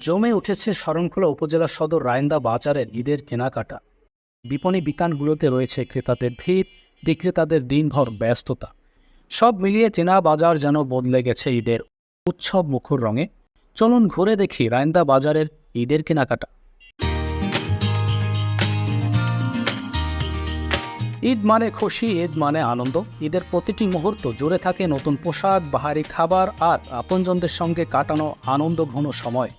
জমে উঠেছে শরণখোলা উপজেলা সদর রায়ন্দা বাজারের ঈদের কেনাকাটা। বিপণী বিতানগুলোতে রয়েছে ক্রেতাদের ভিড়, বিক্রেতাদের দিনভর ব্যস্ততা। সব মিলিয়ে চেনা বাজার যেন বদলে গেছে ঈদের উৎসব মুখর রঙে। চলুন ঘুরে দেখি রায়ন্দা বাজারের ঈদের কেনাকাটা। ঈদ মানে খুশি, ঈদ মানে আনন্দ। ঈদের প্রতিটি মুহূর্ত জুড়ে থাকে নতুন পোশাক, বাহারি খাবার আর আপনজনদের সঙ্গে কাটানো আনন্দ ঘন সময়।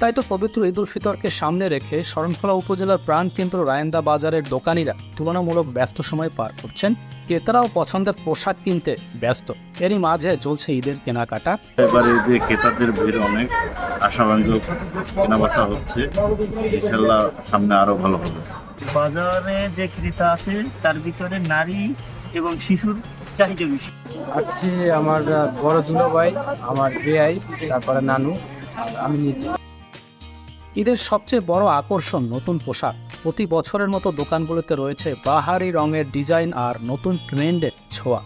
তাই তো পবিত্র ঈদ উল ফিতরকে সামনে রেখে শরণখোলা উপজেলার প্রাণকেন্দ্র রায়েন্দা বাজারের দোকানিরা তুলনামূলক ব্যস্ত সময় পার করছেন। ক্রেতারাও পছন্দের পোশাক কিনতে ব্যস্ত। এরই মাঝে চলছে ঈদের কেনাকাটা। এবারে যে ক্রেতাদের ভিড় অনেক আশাব্যঞ্জক কেনাবেচা হচ্ছে। ইনশাল্লাহ সামনে আরও ভালো হবে। বাজারে যে ক্রেতা আছে তার ভিতরে নারী এবং শিশুর চাহিদা বেশি। আসছি আমার বড় দুলো ভাই আমার বেআই তারপরে নানু। আমি নিজে ঈদের সবচেয়ে বড় আকর্ষণ নতুন পোশাক। প্রতি বছরের মতো দোকানগুলোতে রয়েছে বাহারি রঙের ডিজাইন আর নতুন ট্রেন্ডের ছোঁয়া।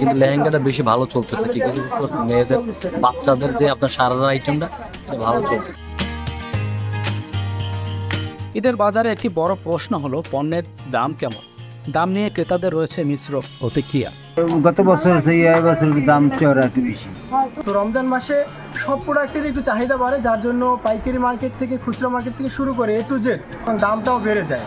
কিন্তু লেহেঙ্গাটা বেশি ভালো চলতেছে ঠিক আছে মেয়েদের বাচ্চাদের যে আপনার সারারা আইটেমটা এটা ভালো চলতেছে। ঈদের বাজারে একটি বড় প্রশ্ন হলো পণ্যের দাম কেমন? দাম নিয়ে ক্রেতাদের রয়েছে মিশ্র প্রতিক্রিয়া। গত বছর সেই এই বছর দাম চড়া একটু বেশি? তো রমজান মাসে সব প্রোডাক্টের একটু চাহিদা বাড়ে যার জন্য পাইকারি মার্কেট থেকে খুচরা মার্কেট থেকে শুরু করে এ টু জেড দামটাও বেড়ে যায়।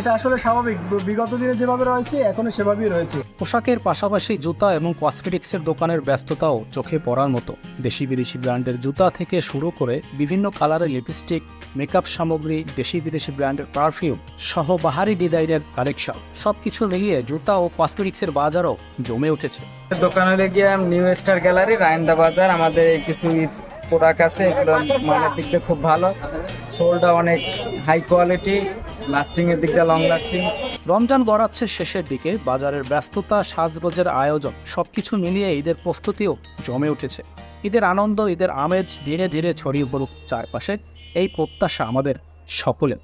এটা আসলে স্বাভাবিক। বিগত দিনে যেভাবে রয়েছে এখনও সেভাবেই রয়েছে। পোশাকের পাশাপাশি জুতা এবং কসমেটিক্সের দোকানের ব্যস্ততাও চোখে পড়ার মতো। দেশি বিদেশি ব্র্যান্ডের জুতা থেকে শুরু করে বিভিন্ন কালারের লিপস্টিক মেকআপ সামগ্রী দেশি বিদেশি ব্র্যান্ডের পারফিউম সহ বাহারি ডিজাইনের কালেকশন। সবকিছু মিলিয়ে জুতা ও কসমেটিক্সের বাজারও জমে উঠেছে। দোকানে গিয়ে নিউ স্টার গ্যালারি রায়ন্দা বাজার আমাদের কিছু প্রোডাক্ট আছে এগুলো মানের দিক দিয়ে খুব ভালো। সোলটা অনেক হাই কোয়ালিটি লাস্টিং এর দিক লং লাস্টিং রমজান গড়াচ্ছে শেষের দিকে, বাজারের ব্যস্ততা, সাজগোজের আয়োজন, সবকিছু মিলিয়ে ঈদের প্রস্তুতিও জমে উঠেছে। ঈদের আনন্দ, ঈদের আমেজ ধীরে ধীরে ছড়িয়ে পড়ুক চারপাশে, এই প্রত্যাশা আমাদের সকলের।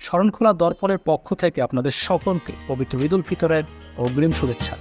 শরণখোলা দর্পণের পক্ষ থেকে আপনাদের সকলকে পবিত্র ঈদুল ফিতরের অগ্রিম শুভেচ্ছা।